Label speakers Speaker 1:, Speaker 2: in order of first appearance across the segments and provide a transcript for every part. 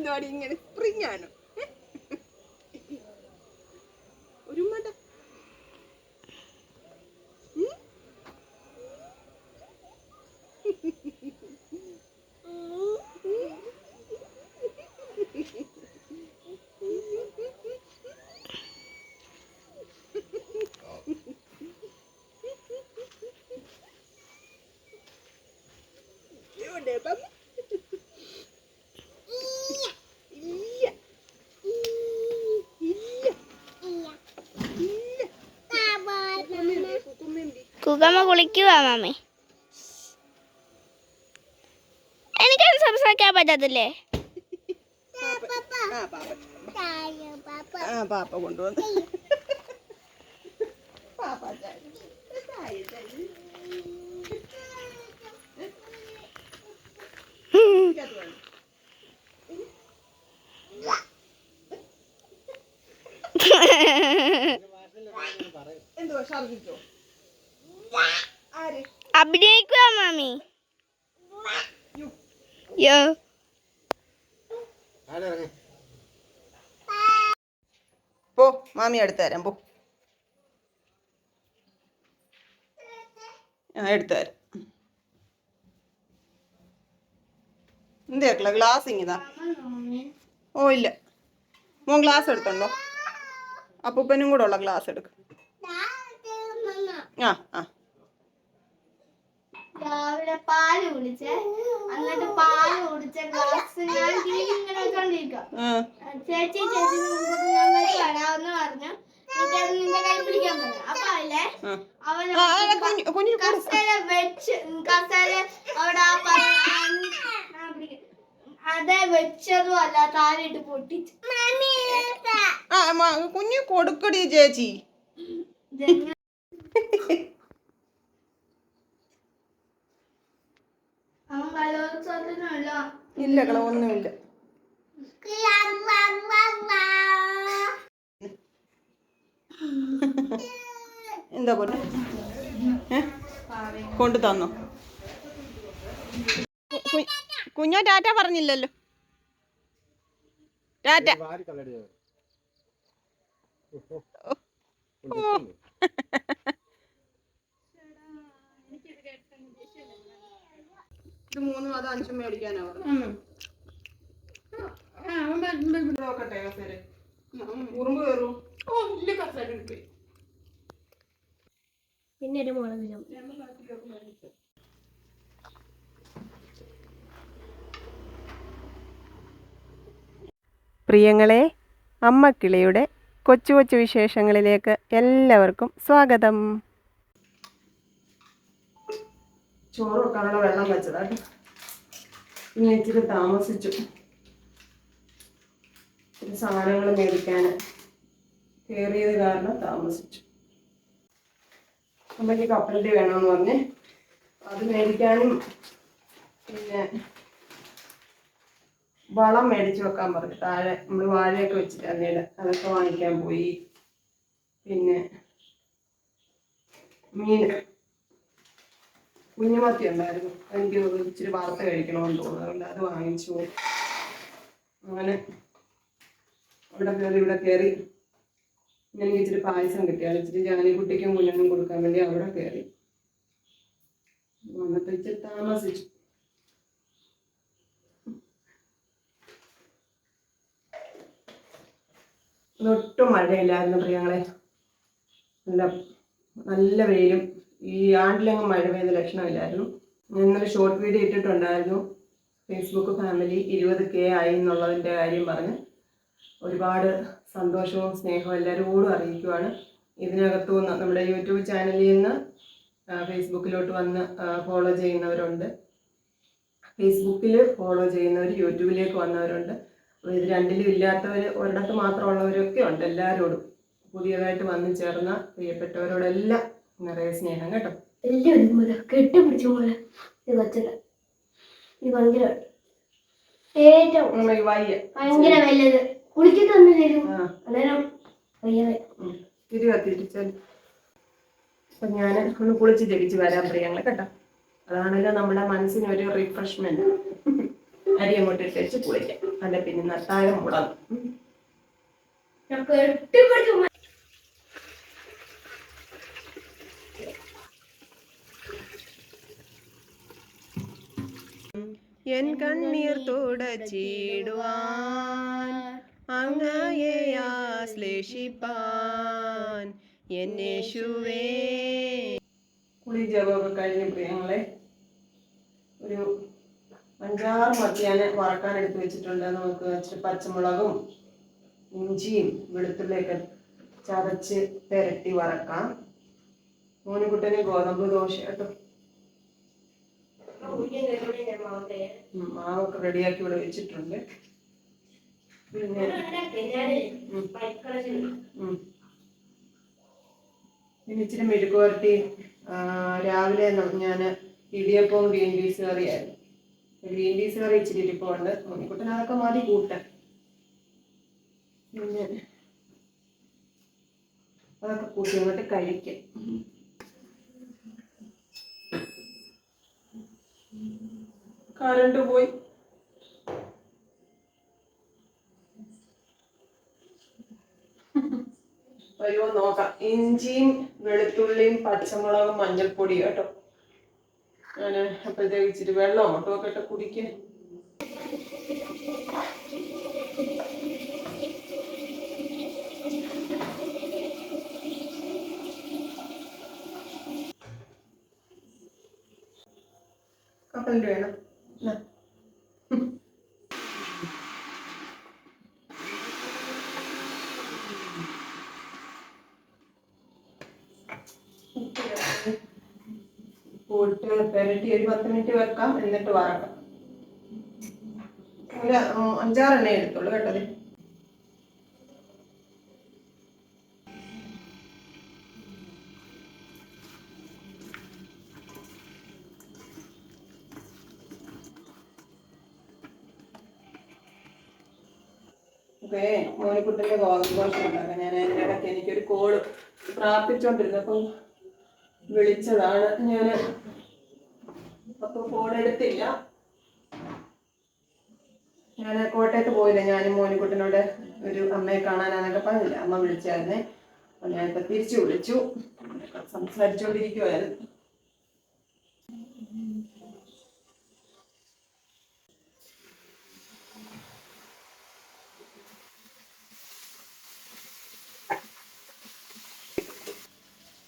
Speaker 1: എന്തുവാടി ഇങ്ങനെ സ്പ്രിങ് ആണ് ഒരു മട ഇവിടെ ബാബു ഇല്ല ഇല്ല ഇല്ല കുക്കുമ്മി
Speaker 2: കുകമ്മ കുളിക്കുക മാമി. എനിക്കത് സംസാരിക്കാൻ പറ്റത്തില്ലേ?
Speaker 1: പാപ്പ കൊണ്ടുവന്നു. പാപ്പ ചായ.
Speaker 2: അഭിനയിക്കുക മാമി.
Speaker 1: യോ. പോ മാമി എടുത്തു തരാം പോ. ആ എടുത്തു തരാം എന്തേക്കല ഗ്ലാസ് ഇങ്ങിതാ. ഓ ഇല്ല. മോൻ ഗ്ലാസ് എടുത്തുണ്ടോ? അപ്പൂപ്പനും കൂടെ ഉള്ള ഗ്ലാസ് എടുക്കും. ആ ആ.
Speaker 2: രാവിലെ പാൽ കുടിച്ചേ. എന്നിട്ട് പാൽ കുടിച്ച ഗ്ലാസ് ഞാൻ ഇങ്ങനെ
Speaker 1: കണ്ടിരിക്കാം.
Speaker 2: ചേച്ചി ചേച്ചി ഞാൻ വരാമെന്ന് പറഞ്ഞു. എനിക്കത് നിന്റെ കൈ പിടിക്കാൻ പറഞ്ഞു. അപ്പൊ അല്ലേ. കസേര വെച്ച് കസേര അവിടെ ആ പറഞ്ഞ ആ, പിടിക്ക്. അതെ വെച്ചതും അല്ല താലിട്ട് പൊട്ടിച്ചു.
Speaker 1: ആ മ- കുഞ്ഞ് കൊടുക്കടി ചേച്ചി. ഇല്ല കള ഒന്നുമില്ല. എന്താ പോലെ കൊണ്ടു തന്നു? കുഞ്ഞോ ടാറ്റ പറഞ്ഞില്ലല്ലോ. ടാറ്റ. ഓ. ഇത് മൂന്നും അത് അഞ്ചും മേടിക്കാനാ നോക്കട്ടെ കസേര. ഉറുമ്പ് കയറും. ഓ ഇല്ല കസേര എടുക്ക്.
Speaker 2: പിന്നെ ഒരു മുളക്
Speaker 1: പ്രിയങ്ങളെ അമ്മക്കിളിയുടെ കൊച്ചു കൊച്ചു വിശേഷങ്ങളിലേക്ക് എല്ലാവർക്കും സ്വാഗതം. ചോറ് വെക്കാനുള്ള വെള്ളം വെച്ചതാണ് ഇനി ഇച്ചിരി താമസിച്ചു. ഇച്ചിരി സാധനങ്ങൾ മേടിക്കാൻ കയറിയത് കാരണം താമസിച്ചു. അമ്മയ്ക്ക് കപ്പലണ്ടി വേണമെന്ന് പറഞ്ഞ് അത് മേടിക്കാനും പിന്നെ വളം മേടിച്ചു വെക്കാൻ പറഞ്ഞു. താഴെ നമ്മൾ വാഴയൊക്കെ വെച്ചിട്ട് അന്നേരം അതൊക്കെ വാങ്ങിക്കാൻ പോയി. പിന്നെ മീൻ കുഞ്ഞുമത്തി ഉണ്ടായിരുന്നു. എനിക്ക് ഇച്ചിരി വറുത്ത് കഴിക്കണമെന്ന് തോന്നുന്നു. അതുകൊണ്ട് അത് വാങ്ങിച്ചു അങ്ങനെ അവിടെ കയറി ഇവിടെ കയറി. എനിക്ക് ഇച്ചിരി പായസം കിട്ടിയാണ് ഇച്ചിരി ജാനിക്കുട്ടിക്കും കുഞ്ഞിനും കൊടുക്കാൻ വേണ്ടി അവിടെ കയറി. വന്നിട്ട് ഇച്ചിരി താമസിച്ചു. ഒട്ടും മഴയില്ലായിരുന്നു പ്രിയങ്ങളെ. നല്ല നല്ല വെയിലും ഈ ആണ്ടിലങ്ങ് മഴ പെയ്ത ലക്ഷണമില്ലായിരുന്നു. ഞാൻ ഇന്നലെ ഷോർട്ട് വീഡിയോ ഇട്ടിട്ടുണ്ടായിരുന്നു. ഫേസ്ബുക്ക് ഫാമിലി ഇരുപത് കെ ആയി എന്നുള്ളതിന്റെ കാര്യം പറഞ്ഞ് ഒരുപാട് സന്തോഷവും സ്നേഹവും എല്ലാവരോടും അറിയിക്കുവാണ്. ഇതിനകത്തു നിന്ന് നമ്മുടെ യൂട്യൂബ് ചാനലിൽ നിന്ന് ഫേസ്ബുക്കിലോട്ട് വന്ന് ഫോളോ ചെയ്യുന്നവരുണ്ട്. ഫേസ്ബുക്കിൽ ഫോളോ ചെയ്യുന്നവർ യൂട്യൂബിലേക്ക് വന്നവരുണ്ട്. അപ്പോൾ ഇത് രണ്ടിലും ഇല്ലാത്തവർ ഒരിടത്ത് മാത്രമുള്ളവരൊക്കെ ഉണ്ട് എല്ലാവരോടും. പുതിയതായിട്ട് വന്നു ചേർന്ന പ്രിയപ്പെട്ടവരോടെല്ലാം നിറയെ സ്നേഹം കേട്ടോ.
Speaker 2: വലിയ ഒരു മുല കെട്ടിപ്പിടിച്ച മുല ഇത് കൊച്ചത് ഇത് ഭയങ്കര ഏറ്റവും
Speaker 1: നമ്മൾ ഈ വയ്യ.
Speaker 2: ഭയങ്കര വലുത്. കുളിച്ചിട്ട് വന്ന് തരും. അന്നേരം ഭയങ്കര
Speaker 1: തിരി കത്തിരിച്ചാൽ അപ്പൊ ഞാൻ ഒന്ന് കുളിച്ച് ജപിച്ച് വരാൻ പ്രിയങ്ങളെ കേട്ടോ. അതാണല്ലോ നമ്മുടെ മനസ്സിന് ഒരു റിഫ്രഷ്മെന്റ് അരി അങ്ങോട്ട് ഇട്ട് വെച്ച് കുളിക്കാം. അല്ല പിന്നെ നട്ടാലും മുടങ്ങും. എൻ കണ്ണീർ തുടച്ചിടുവാൻ അങ്ങയെ എന്നേശുവേ കഴിഞ്ഞ് പ്രിയങ്ങളെ ഒരു അഞ്ചാറ് മത്തിയാന് വറക്കാൻ എടുത്ത് വെച്ചിട്ടുണ്ട്. നമുക്ക് പച്ചമുളകും ഇഞ്ചിയും വെളുത്തുള്ളിയൊക്കെ ചതച്ച് പെരട്ടി വറക്കാം. മോനുകുട്ടന് ഗോതമ്പ് ദോശ കേട്ടോ. മാവൊക്കെ റെഡിയാക്കി ഇവിടെ വെച്ചിട്ടുണ്ട്. പിന്നെ ഇച്ചിരി മെഴുക്ക് പുരട്ടി രാവിലെ ഞാൻ ഇടിയപ്പവും ഗ്രീൻ പീസ് കറിയായിരുന്നു ഗ്രീൻ പീസ് കറി ഇച്ചിരി ഇരിപ്പുണ്ട്. ഉണ്ണിക്കുട്ടൻ അതൊക്കെ മതി കൂട്ട പിന്നെ അതൊക്കെ കൂട്ടി അങ്ങോട്ട് കഴിക്കാം. കറണ്ട് പോയി. അയ്യോ നോക്കാം. ഇഞ്ചിയും വെളുത്തുള്ളിയും പച്ചമുളകും മഞ്ഞൾപ്പൊടി കേട്ടോ. ഞാൻ അപ്പോഴത്തേക്ക് ഇച്ചിരി വെള്ളം അങ്ങോട്ടും ഒക്കെ ഇട്ട് കുടിക്കാൻ. കപ്പലിന്റെ വേണം എന്നാ. പോയിട്ട് പെരട്ടി ഒരു പത്ത് മിനിറ്റ് വെക്കാം എന്നിട്ട് വറക്കാം. ഒരു അഞ്ചാറെണ്ണേ എടുത്തുള്ളൂ കേട്ടോ ദേ. അപ്പേ മോനിക്കുട്ടന്റെ ഗോതമ്പ് ദോശ ഞാൻ അതിന്റെ ഇടയ്ക്ക് എനിക്കൊരു കോൾ പ്രാർത്ഥിച്ചുകൊണ്ടിരുന്നപ്പം വിളിച്ചതാണ്. ഞാൻ അപ്പോൾ ഫോൺ എടുത്തില്ല. ഞാൻ കോട്ടയത്ത് പോയില്ല. ഞാനും മോനിക്കുട്ടനോട് ഒരു അമ്മയെ കാണാനാന്നൊക്കെ പറഞ്ഞില്ല. അമ്മ വിളിച്ചായിരുന്നേ. അപ്പൊ ഞാനിപ്പോൾ തിരിച്ചു വിളിച്ചു. സംസാരിച്ചുകൊണ്ടിരിക്കുവായിരുന്നു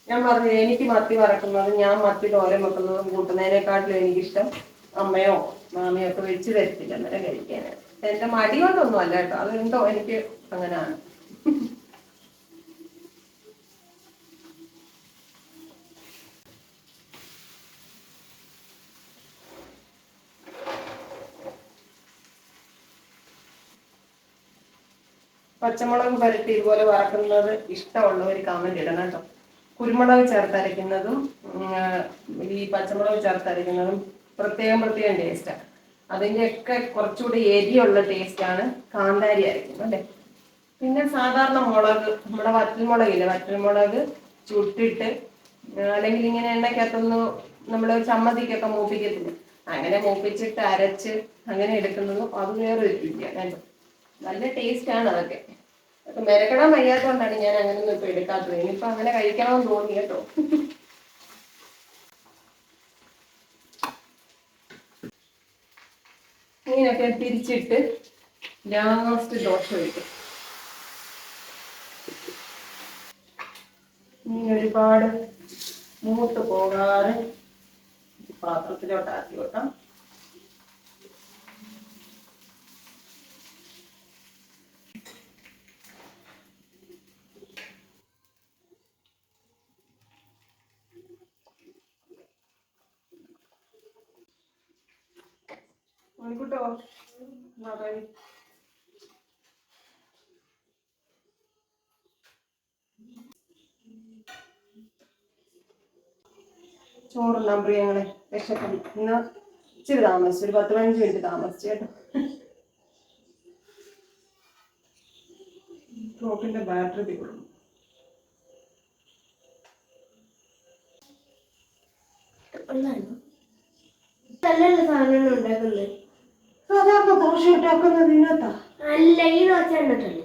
Speaker 1: ഞാൻ പറഞ്ഞു എനിക്ക് മത്തി വറക്കുന്നതും ഞാൻ മത്തി തോരൻ വെക്കുന്നതും കൂട്ടുന്നതിനെക്കാട്ടിലും എനിക്കിഷ്ടം അമ്മയോ മാമയോ ഒക്കെ വെച്ച് തരത്തില്ല അന്നേരം കഴിക്കാനാണ് എന്റെ മടി കൊണ്ടൊന്നും അല്ല കേട്ടോ. അതെന്തോ എനിക്ക് അങ്ങനെയാണ് പച്ചമുളക് പരട്ടി ഇതുപോലെ വറക്കുന്നത് ഇഷ്ടമുള്ളവർ കമന്റ് ഇടണം കേട്ടോ. കുരുമുളക് ചേർത്തരയ്ക്കുന്നതും ഈ പച്ചമുളക് ചേർത്തരയ്ക്കുന്നതും പ്രത്യേകം പ്രത്യേകം ടേസ്റ്റാണ് അതിന്റെയൊക്കെ കുറച്ചുകൂടി എരിയുള്ള ടേസ്റ്റാണ് കാന്താരി അരയ്ക്കുന്നത് അല്ലേ? പിന്നെ സാധാരണ മുളക് നമ്മുടെ വറ്റൽമുളകില്ലേ? വറ്റൽമുളക് ചുട്ടിട്ട് അല്ലെങ്കിൽ ഇങ്ങനെ എണ്ണയ്ക്കകത്തൊന്ന് നമ്മൾ ചമ്മന്തിക്കൊക്കെ മൂപ്പിക്കത്തില്ല? അങ്ങനെ മൂപ്പിച്ചിട്ട് അരച്ച് അങ്ങനെ എടുക്കുന്നതും അത് വേറൊരു രുചിയാണ് നല്ല ടേസ്റ്റാണ് അതൊക്കെ. അതൊക്കെ വയ്യാത്ത കൊണ്ടാണ് ഞാൻ അങ്ങനെയൊന്നും ഇപ്പൊ എടുക്കാത്തത്. ഇനിയിപ്പൊ അങ്ങനെ കഴിക്കണമെന്ന് തോന്നി കേട്ടോ. ഇങ്ങനെയൊക്കെ തിരിച്ചിട്ട് ലാസ്റ്റ് ദോശ ഒഴിക്കും. ഇനി ഒരുപാട് മൂത്ത് പോകാതെ പാത്രത്തിലോട്ട് ആക്കി വെക്കാം. ചോറുണ്ടാൻ പ്രിയങ്ങളെ രക്ഷപ്പെടി. ഇന്ന് ഇച്ചിരി താമസിച്ചു ഒരു പത്ത് പതിനഞ്ച് മിനിറ്റ് താമസിച്ചു കേട്ടോ. ബാറ്ററി തീർന്നു
Speaker 2: ഉം ഉണ്ടാക്കുന്നത്.
Speaker 1: സാധാരണ ദോശ ഉണ്ടാക്കുന്നത് ഇതിനകത്താ.
Speaker 2: അല്ല ഈ ദോശ എണ്ണിട്ടുണ്ട്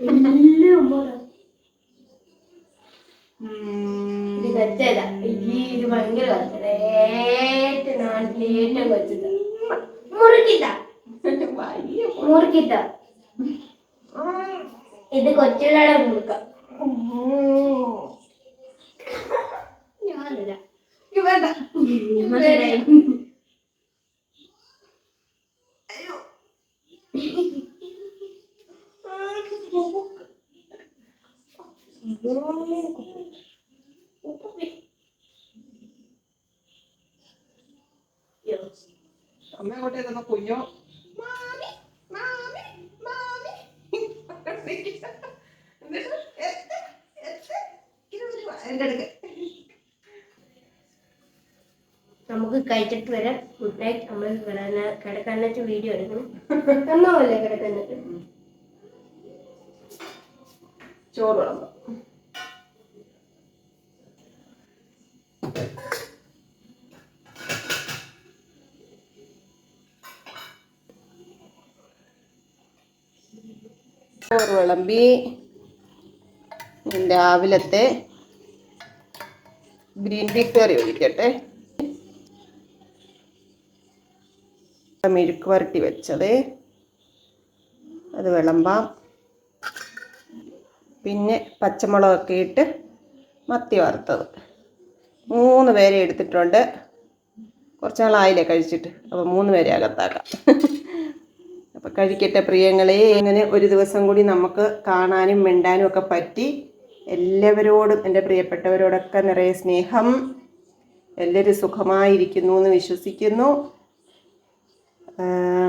Speaker 2: എല്ലാം പോലെ. ഈ ഇത് ഭയങ്കര ഏറ്റവും നാട്ടിലെ ഏറ്റവും കച്ചത. മുറുക്കിട്ട. മുറുക്കിട്ട. ഇത് കൊച്ചുകളുടെ മുറുക്ക. ഞാനില്ല
Speaker 1: വേണ്ട.
Speaker 2: ഞാനില്ല.
Speaker 1: അമ്മ അങ്ങോട്ട് കുഞ്ഞോ? മാമി മാമി മാമി
Speaker 2: നമുക്ക് കഴിച്ചിട്ട് വരാം. ഗുഡ് നൈറ്റ് നമ്മൾ കിടക്കാനായിട്ട് വീഡിയോ എടുക്കണം. എന്നാ
Speaker 1: പോലെ കിടക്കാനായിട്ട് ചോറ് വിളമ്പ്. വിളമ്പി രാവിലത്തെ ഗ്രീൻ പീ കറി ഒഴിക്കട്ടെ. മെഴുക്ക് വരട്ടി വെച്ചത്. അത് വിളമ്പാം. പിന്നെ പച്ചമുളകൊക്കെ ഇട്ട് മത്തി വറുത്തത്. മൂന്ന് പേരെ എടുത്തിട്ടുണ്ട്. കുറച്ച് നാളായില്ലേ കഴിച്ചിട്ട്. അപ്പോൾ മൂന്ന് പേരെ അകത്താക്കാം. കഴിക്കട്ടെ പ്രിയങ്ങളെ. ഇങ്ങനെ ഒരു ദിവസം കൂടി നമുക്ക് കാണാനും മിണ്ടാനും ഒക്കെ പറ്റി. എല്ലാവരോടും എന്റെ പ്രിയപ്പെട്ടവരോടൊക്കെ നിറയെ സ്നേഹം. എല്ലാവരും സുഖമായിരിക്കുന്നു എന്ന് വിശ്വസിക്കുന്നു.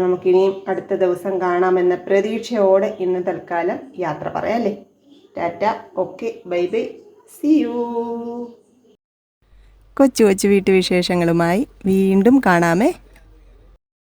Speaker 1: നമുക്കിനിയും അടുത്ത ദിവസം കാണാമെന്ന പ്രതീക്ഷയോടെ ഇന്ന് തൽക്കാലം യാത്ര പറയാമല്ലേ tata. Okay. Bye bye. See you കൊച്ചു കൊച്ചു വീട്ടുവിശേഷങ്ങളുമായി വീണ്ടും കാണാമേ.